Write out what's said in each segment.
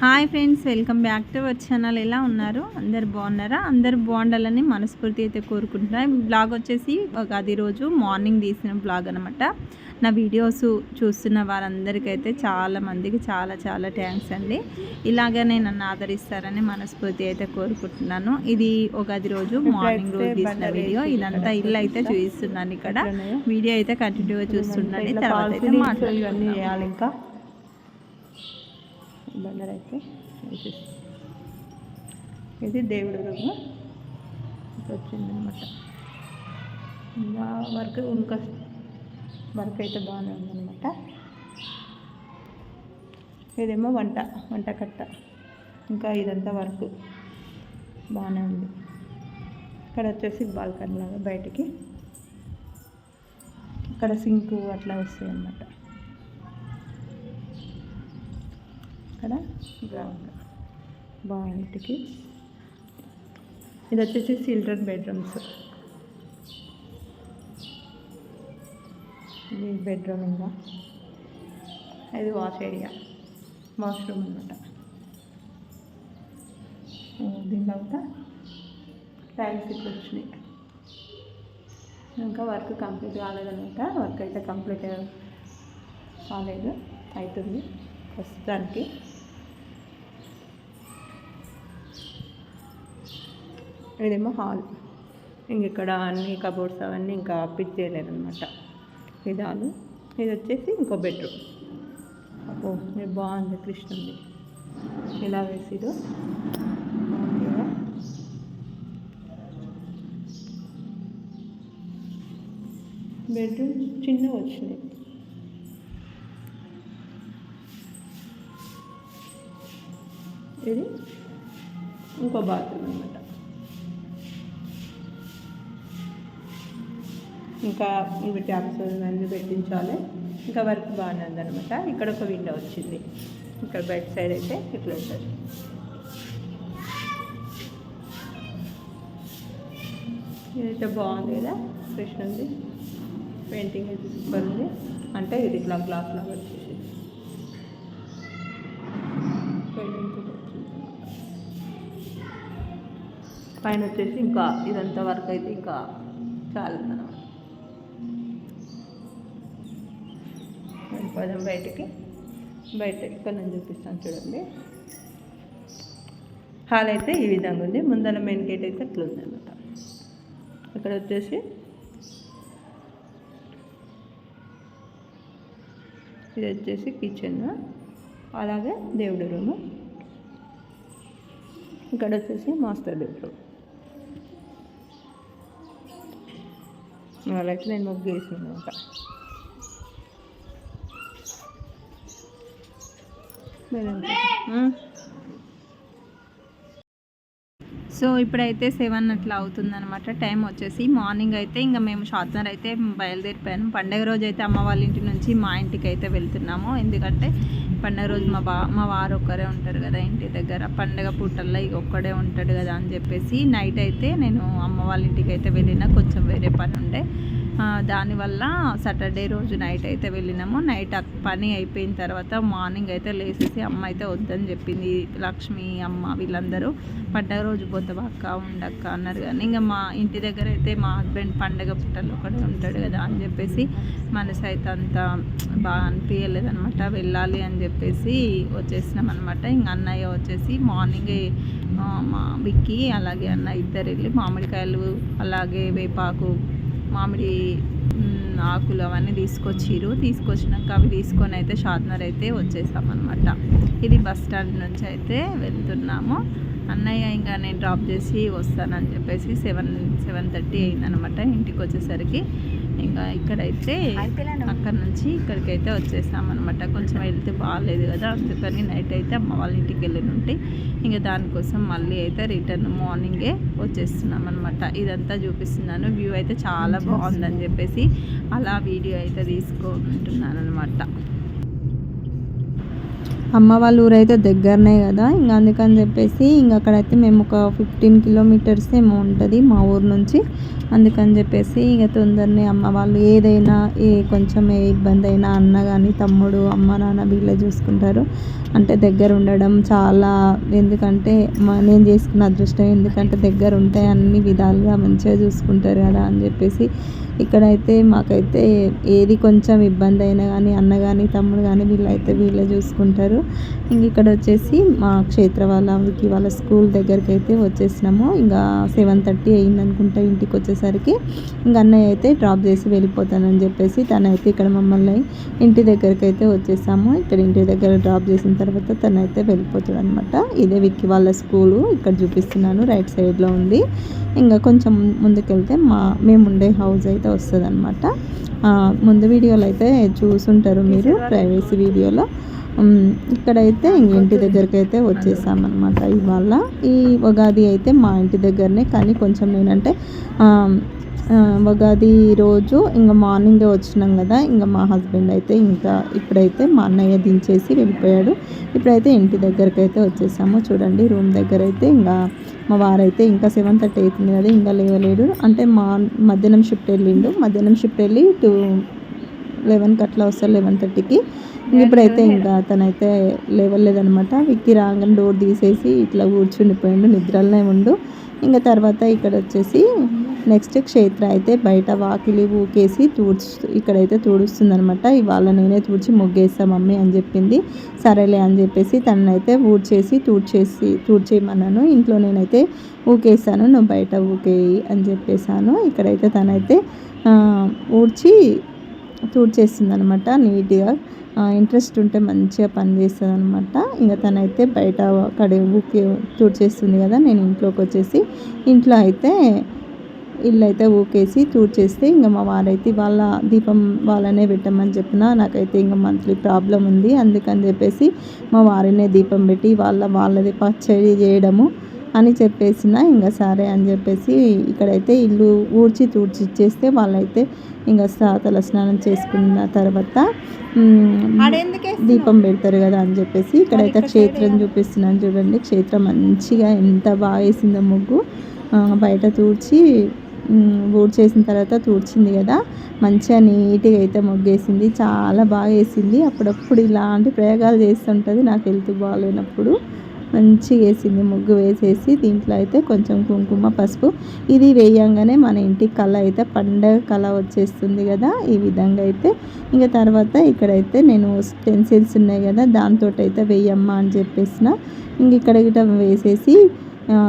Hi friends welcome back to our channel. ఎలా ఉన్నారు? అందరు బాగున్నారా? అందరు బాగుండాలని మనస్ఫూర్తి అయితే కోరుకుంటున్నా. ఈ బ్లాగ్ వచ్చేసి ఒక అది రోజు మార్నింగ్ తీసిన బ్లాగ్ అనమాట నా వీడియోస్ చూస్తున్న వారందరికైతే చాలా మందికి చాలా చాలా థ్యాంక్స్ అండి. ఇలాగనే నన్ను ఆదరిస్తారని మనస్ఫూర్తి అయితే కోరుకుంటున్నాను. ఇది ఒక అది రోజు మార్నింగ్ రోజు తీసిన వీడియో. ఇదంతా ఇల్లు అయితే చూపిస్తున్నాను ఇక్కడ. వీడియో అయితే కంటిన్యూగా చూస్తుండండి. తర్వాత అయితే వేయాలి ఇంకా. బండర్ అయితే వేసేసి. ఇది దేవుడు రూమ్. వచ్చిందనమాట ఇంకా వర్క్ ఇంకా వర్క్ అయితే బాగానే ఉందన్నమాట. ఇదేమో వంట వంట కట్ట. ఇంకా ఇదంతా వర్క్. బాగానే ఉంది. ఇక్కడ వచ్చేసి బాల్కనీ లాగా బయటికి. ఇక్కడ సింక్ అట్లా వస్తాయి అన్నమాట ఇక్కడ గ్రౌండ్ బాగుంటికి ఇది వచ్చేసి చిల్డ్రన్ బెడ్రూమ్స్ ఇది బెడ్రూమ్ ఇంకా. ఇది వాష్ ఏరియా వాష్రూమ్ అనమాట దీని తర్వాత టైల్స్ ఇట్లా వచ్చినాయి. ఇంకా వర్క్ కంప్లీట్ కాలేదనమాట వర్క్ అయితే కంప్లీట్ కాలేదు. అవుతుంది ప్రస్తుతానికి. ఇదేమో హాల్. ఇంక ఇక్కడ అన్ని కబోర్డ్స్ అవన్నీ ఇంకా పిక్ చేయలేదు అనమాట ఇది హాల్. ఇది వచ్చేసి ఇంకో బెడ్రూమ్ అబ్బో ఇది బాగుంది కృష్ణుంది ఇలా వేసిరు బెడ్రూమ్ చిన్నగా వచ్చినాయి ఇది ఇంకో బాత్రూమ్ అనమాట ఇంకా ఇవి ట్యాప్స్ అన్నీ పెట్టించాలి. ఇంకా వర్క్ బాగానే అనమాట ఇక్కడ ఒక విండో వచ్చింది. ఇక్కడ బయట సైడ్ అయితే ఇట్లా ఉంటుంది ఇదైతే బాగుంది కదా కృష్ణుంది పెయింటింగ్ అయితే సూపర్ ఉంది. అంటే ఇది ఇట్లా గ్లాస్ లాగా వచ్చేసి పైన వచ్చేసి ఇంకా ఇదంతా వర్క్ అయితే ఇంకా చాలా వెళ్ళిపోదాం బయటికి బయట ఇక్కడ నేను చూపిస్తాను చూడండి. హాల్ అయితే ఈ విధంగా ఉంది. ముందర మెయిన్ గేట్ అయితే అట్లా ఉంది అనమాట ఇక్కడ వచ్చేసి ఇది వచ్చేసి కిచెన్ అలాగే దేవుడి రూము ఇక్కడ వచ్చేసి మాస్టర్ బెడ్రూమ్ అయితే నేను ముగ్గు వేసిన అనమాట సో ఇప్పుడైతే సెవెన్ అట్లా అవుతుందనమాట టైం వచ్చేసి మార్నింగ్ అయితే ఇంకా మేము షార్ట్నర్ అయితే బయలుదేరిపోయాను. పండగ రోజు అయితే అమ్మ వాళ్ళ ఇంటి నుంచి మా ఇంటికి అయితే వెళ్తున్నాము. ఎందుకంటే పండగ రోజు మా బా మా వారు ఒక్కరే ఉంటారు కదా ఇంటి దగ్గర. పండగ పూటల్లో ఇక ఒక్కడే ఉంటాడు కదా అని చెప్పేసి నైట్ అయితే నేను అమ్మ వాళ్ళ ఇంటికి అయితే వెళ్ళిన. కొంచెం వేరే పని ఉండే. దానివల్ల సాటర్డే రోజు నైట్ అయితే వెళ్ళినాము. నైట్ పని అయిపోయిన తర్వాత మార్నింగ్ అయితే లేచేసి అమ్మ అయితే వద్దని చెప్పింది లక్ష్మి అమ్మ వీళ్ళందరూ. పండగ రోజు పోతావా అక్క ఉండక్క అన్నారు కానీ ఇంకా మా ఇంటి దగ్గర అయితే మా హస్బెండ్ పండగ పుట్టలు ఒకటి ఉంటాడు కదా అని చెప్పేసి మనసు అయితే అంత బాగా అనిపించలేదు అనమాట వెళ్ళాలి అని చెప్పేసి వచ్చేసినాం అనమాట ఇంక అన్నయ్య వచ్చేసి మార్నింగే మా విక్కి అలాగే అన్న ఇద్దరు వెళ్ళి మామిడికాయలు అలాగే వేపాకు మామిడి ఆకులు అవన్నీ తీసుకొచ్చిరు తీసుకొచ్చినాక అవి తీసుకొని అయితే షార్ట్నర్ అయితే వచ్చేసామన్నమాట. ఇది బస్ స్టాండ్ నుంచి అయితే వెళ్తున్నాము. అన్నయ్య ఇంకా నేను డ్రాప్ చేసి వస్తానని చెప్పేసి సెవెన్ సెవెన్ థర్టీ అయిందనమాట ఇంటికి వచ్చేసరికి. ఇంకా ఇక్కడైతే అక్కడ నుంచి ఇక్కడికి అయితే వచ్చేసామన్నమాట. కొంచెం వెళ్తే బాగాలేదు కదా అందుకని నైట్ అయితే అమ్మ వాళ్ళ ఇంటికి వెళ్ళి ఉంటే ఇంకా దానికోసం మళ్ళీ అయితే రిటర్న్ మార్నింగే వచ్చేస్తున్నాం అనమాట ఇదంతా చూపిస్తున్నాను. వ్యూ అయితే చాలా బాగుందని చెప్పేసి అలా వీడియో అయితే తీసుకుంటున్నాను అనమాట అమ్మ వాళ్ళ ఊరైతే దగ్గరనే కదా. ఇంకా అందుకని చెప్పేసి ఇంక అక్కడైతే మేము ఒక ఫిఫ్టీన్ కిలోమీటర్స్ ఏమో ఉంటుంది మా ఊరు నుంచి. అందుకని చెప్పేసి ఇక తొందరనే అమ్మ వాళ్ళు ఏదైనా ఏ కొంచెం ఏ ఇబ్బంది అయినా అన్న కానీ తమ్ముడు అమ్మ నాన్న వీళ్ళే చూసుకుంటారు. అంటే దగ్గర ఉండడం చాలా ఎందుకంటే మా నేను చేసుకున్న అదృష్టం ఎందుకంటే దగ్గర ఉంటే అన్ని విధాలుగా మంచిగా చూసుకుంటారు కదా అని చెప్పేసి ఇక్కడైతే మాకైతే ఏది కొంచెం ఇబ్బంది అయినా కానీ అన్న కానీ తమ్ముడు కానీ వీళ్ళైతే వీళ్ళే చూసుకుంటారు. ఇంక ఇక్కడ వచ్చేసి మా క్షేత్ర వాళ్ళకి వాళ్ళ స్కూల్ దగ్గరికి అయితే వచ్చేసినాము. ఇంకా సెవెన్ థర్టీ అయింది అనుకుంటా ఇంటికి వచ్చేసరికి. ఇంక అన్నయ్య అయితే డ్రాప్ చేసి వెళ్ళిపోతానని చెప్పేసి తనైతే ఇక్కడ మమ్మల్ని ఇంటి దగ్గరికి అయితే వచ్చేసాము. ఇక్కడ ఇంటి దగ్గర డ్రాప్ చేసిన తర్వాత తనైతే వెళ్ళిపోతాడు అనమాట ఇదే విక్కి వాళ్ళ స్కూలు. ఇక్కడ చూపిస్తున్నాను. రైట్ సైడ్లో ఉంది. ఇంకా కొంచెం ముందుకెళ్తే మా మేము ఉండే హౌస్ అయితే వస్తుంది అనమాట ముందు వీడియోలో అయితే చూసుంటారు మీరు ప్రైవసీ వీడియోలో. ఇక్కడైతే ఇంటి దగ్గరికి అయితే వచ్చేసామన్నమాట ఇవాళ. ఈ ఉగాది అయితే మా ఇంటి దగ్గరనే కానీ కొంచెం నేనంటే ఉగాది రోజు ఇంకా మార్నింగే వచ్చినాం కదా ఇంకా మా హస్బెండ్ అయితే ఇంకా ఇప్పుడైతే మా అన్నయ్య దించేసి వెళ్ళిపోయాడు. ఇప్పుడైతే ఇంటి దగ్గరికి అయితే వచ్చేసాము. చూడండి రూమ్ దగ్గర అయితే ఇంకా మా వారైతే ఇంకా సెవెన్ థర్టీ అవుతుంది కదా ఇంకా లేవలేడు. అంటే మా మధ్యాహ్నం షిఫ్ట్ వెళ్ళిండు. మధ్యాహ్నం షిఫ్ట్ వెళ్ళి టూ లెవెన్కి అట్లా వస్తారు లెవెన్ థర్టీకి. ఇప్పుడైతే ఇంకా తనైతే లేవలేదనమాట విక్కి రాగానే డోర్ తీసేసి ఇట్లా కూర్చుండిపోయిండు నిద్రలోనే ఉండు. ఇంకా తర్వాత ఇక్కడ వచ్చేసి నెక్స్ట్ క్షేత్ర అయితే బయట వాకిలి ఊకేసి తూడ్చు ఇక్కడైతే తుడుస్తుంది అనమాట ఇవాళ నేనే తుడిచి ముగ్గేస్తా మమ్మీ అని చెప్పింది. సరేలే అని చెప్పేసి తననైతే ఊడ్చేసి తూడ్చేసి తూడ్చేయమన్నాను. ఇంట్లో నేనైతే ఊకేసాను నువ్వు బయట ఊకేయి అని చెప్పేసాను ఇక్కడైతే తనైతే ఊడ్చి తూడ్చేస్తుంది అనమాట నీట్గా ఇంట్రెస్ట్ ఉంటే మంచిగా పని చేస్తుంది అనమాట ఇంకా తనైతే బయట కడి ఊకే తూడ్చేస్తుంది కదా నేను ఇంట్లోకి వచ్చేసి ఇంట్లో అయితే ఇల్లు అయితే ఊకేసి తూడ్చేస్తే ఇంకా మా వారైతే వాళ్ళ దీపం వాళ్ళనే పెట్టమని చెప్పిన నాకైతే ఇంకా మంత్లీ ప్రాబ్లం ఉంది. అందుకని చెప్పేసి మా వారినే దీపం పెట్టి వాళ్ళ వాళ్ళది పచ్చడి చేయడము అని చెప్పేసిన ఇంకా సరే అని చెప్పేసి ఇక్కడైతే ఇల్లు ఊడ్చి తూడ్చి ఇచ్చేస్తే వాళ్ళైతే ఇంకా స్నా- తల స్నానం చేసుకున్న తర్వాత దీపం పెడతారు కదా అని చెప్పేసి ఇక్కడైతే క్షేత్రం చూపిస్తున్నాను చూడండి. క్షేత్రం మంచిగా ఎంత బాగా వేసిందో ముగ్గు. బయట తూడ్చి ఊడ్చేసిన తర్వాత తూడ్చింది కదా. మంచిగా నీట్గా అయితే ముగ్గేసింది. చాలా బాగా వేసింది. అప్పుడప్పుడు ఇలాంటి ప్రయోగాలు చేస్తుంటుంది. నాకు హెల్త్ బాగాలేనప్పుడు మంచిగా వేసింది. ముగ్గు వేసేసి దీంట్లో అయితే కొంచెం కుంకుమ పసుపు. ఇది వేయంగానే మన ఇంటికి కళ అయితే పండగ కళ వచ్చేస్తుంది కదా. ఈ విధంగా అయితే ఇంకా తర్వాత ఇక్కడైతే నేను పెన్సిల్స్ ఉన్నాయి కదా. దాంతో అయితే వేయమ్మా అని చెప్పేసిన. ఇంక ఇక్కడ గిట వేసేసి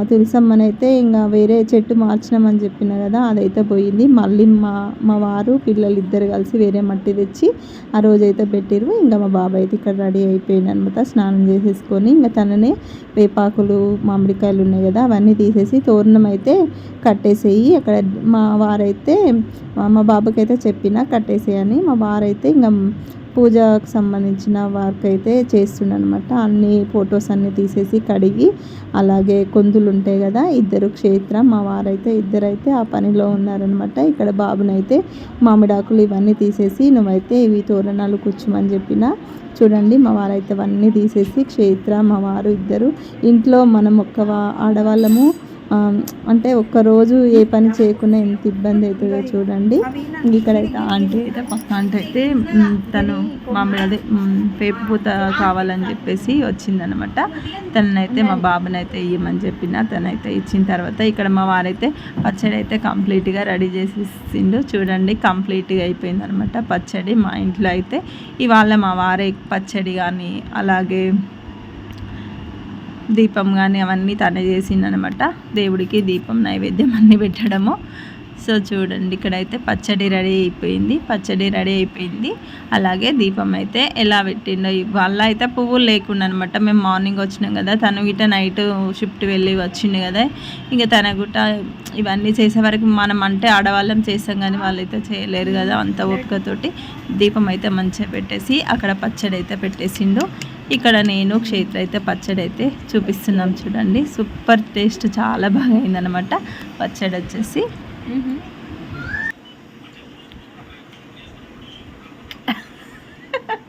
తులసమ్మనైతే ఇంకా వేరే చెట్టు మార్చినామని చెప్పిన కదా అదైతే పోయింది. మళ్ళీ మా మా వారు పిల్లలు ఇద్దరు కలిసి వేరే మట్టి తెచ్చి ఆ రోజైతే పెట్టిరు ఇంకా మా బాబాయ్ అయితే ఇక్కడ రెడీ అయిపోయింది అనమాట స్నానం చేసేసుకొని ఇంకా తననే వేపాకులు మామిడికాయలు ఉన్నాయి కదా అవన్నీ తీసేసి తోరణం అయితే కట్టేసేయి. అక్కడ మా వారైతే మా- బాబుకైతే చెప్పిన కట్టేసేయని. మా వారైతే ఇంకా పూజకు సంబంధించిన వర్క్ అయితే చేస్తుండనమాట అన్ని ఫొటోస్ అన్నీ తీసేసి కడిగి అలాగే కొందులు ఉంటాయి కదా ఇద్దరు క్షేత్రం మా వారైతే ఇద్దరైతే ఆ పనిలో ఉన్నారనమాట ఇక్కడ బాబునైతే మామిడాకులు ఇవన్నీ తీసేసి నువ్వైతే ఇవి తోరణాలు కూర్చోమని చెప్పిన చూడండి మా వారైతే అవన్నీ తీసేసి క్షేత్ర మా వారు ఇద్దరు ఇంట్లో మనం ఒక్క ఆడవాళ్ళము అంటే ఒక్కరోజు ఏ పని చేయకుండా ఎంత ఇబ్బంది అవుతుందో చూడండి. ఇక్కడైతే ఆంటీ అయితే పక్క ఆంటీ అయితే తను మామూలు అదే పేపు పూత కావాలని చెప్పేసి వచ్చిందనమాట తననైతే మా బాబునైతే ఇవ్వమని చెప్పిన తనైతే ఇచ్చిన తర్వాత ఇక్కడ మా వారైతే పచ్చడి అయితే కంప్లీట్గా రెడీ చేసి ఇచ్చిండు చూడండి కంప్లీట్గా అయిపోయింది అనమాట పచ్చడి మా ఇంట్లో అయితే. ఇవాళ మా వారే పచ్చడి కానీ అలాగే దీపం కానీ అవన్నీ తనే చేసిందనమాట దేవుడికి దీపం నైవేద్యం అన్నీ పెట్టడము. సో చూడండి ఇక్కడైతే పచ్చడి రెడీ అయిపోయింది. పచ్చడి రెడీ అయిపోయింది. అలాగే దీపం అయితే ఎలా పెట్టిండో వాళ్ళ అయితే పువ్వులు లేకుండా అనమాట మేము మార్నింగ్ వచ్చినాం కదా తను గిట్ట నైట్ షిఫ్ట్ వెళ్ళి వచ్చింది కదా. ఇంకా తన గుట్ట ఇవన్నీ చేసే వరకు మనం అంటే ఆడవాళ్ళం చేస్తాం కానీ వాళ్ళైతే చేయలేరు కదా అంత ఓపికతోటి. దీపం అయితే మంచిగా పెట్టేసి అక్కడ పచ్చడి అయితే పెట్టేసిండు. ఇక్కడ నేను క్షేత్ర అయితే పచ్చడి అయితే చూపిస్తున్నాం చూడండి. సూపర్ టేస్ట్ చాలా బాగా అయిందనమాట పచ్చడి వచ్చేసి.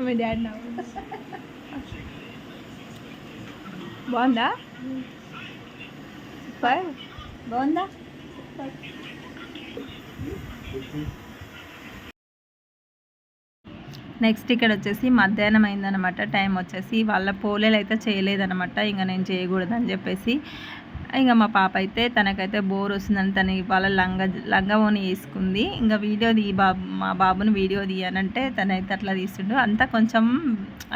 మీ డాడీ బాగుందా? సూపర్. బాగుందా? నెక్స్ట్ ఇక్కడ వచ్చేసి మధ్యాహ్నం అయిందనమాట టైం వచ్చేసి వాళ్ళ పోలేలు అయితే చేయలేదనమాట ఇంకా నేను చేయకూడదని చెప్పేసి ఇంకా మా పాప అయితే తనకైతే బోర్ వస్తుందని తన ఇవాళ లంగ లంగా ఓని వేసుకుంది. ఇంకా వీడియో తీ బాబు మా బాబుని వీడియో తీయనంటే తనైతే అట్లా తీస్తుండు. అంతా కొంచెం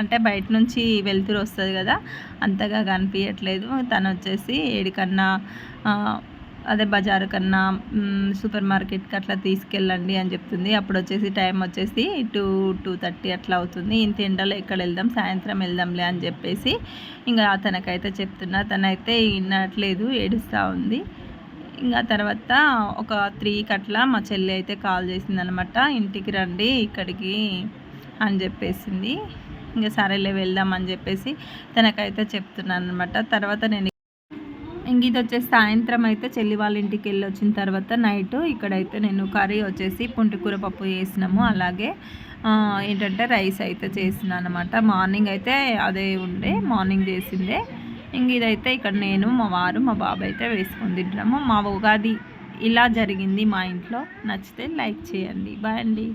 అంటే బయట నుంచి వెళ్తురు వస్తుంది కదా అంతగా కనిపించట్లేదు తను వచ్చేసి ఏడికన్నా అదే బజారు కన్నా సూపర్ మార్కెట్కి అట్లా తీసుకెళ్ళండి అని చెప్తుంది. అప్పుడు వచ్చేసి టైం వచ్చేసి టూ టూ థర్టీ అట్లా అవుతుంది. ఇంత ఎండలో ఎక్కడ వెళ్దాం? సాయంత్రం వెళ్దాంలే అని చెప్పేసి ఇంకా తనకైతే చెప్తున్నా. తనైతే వినట్లేదు ఏడుస్తూ ఉంది. ఇంకా తర్వాత ఒక త్రీకి అట్లా మా చెల్లి అయితే కాల్ చేసిందనమాట. ఇంటికి రండి ఇక్కడికి అని చెప్పేసింది. ఇంకా సరేలే వెళ్దాం అని చెప్పేసి తనకైతే చెప్తున్నాను అనమాట తర్వాత నేను ఇంక ఇది వచ్చేసి సాయంత్రం అయితే చెల్లి వాళ్ళ ఇంటికి వెళ్ళి వచ్చిన తర్వాత నైట్ ఇక్కడైతే నేను కర్రీ వచ్చేసి పుంటికూర పప్పు చేసినాము. అలాగే ఏంటంటే రైస్ అయితే చేసినా అనమాట మార్నింగ్ అయితే అదే ఉండే మార్నింగ్ చేసిందే. ఇంక ఇదైతే ఇక్కడ నేను మా వారు మా బాబాయ్ అయితే వేసుకొని తింటున్నాము. మా ఉగాది ఇలా జరిగింది మా ఇంట్లో. నచ్చితే లైక్ చేయండి. బాయ్ అండి.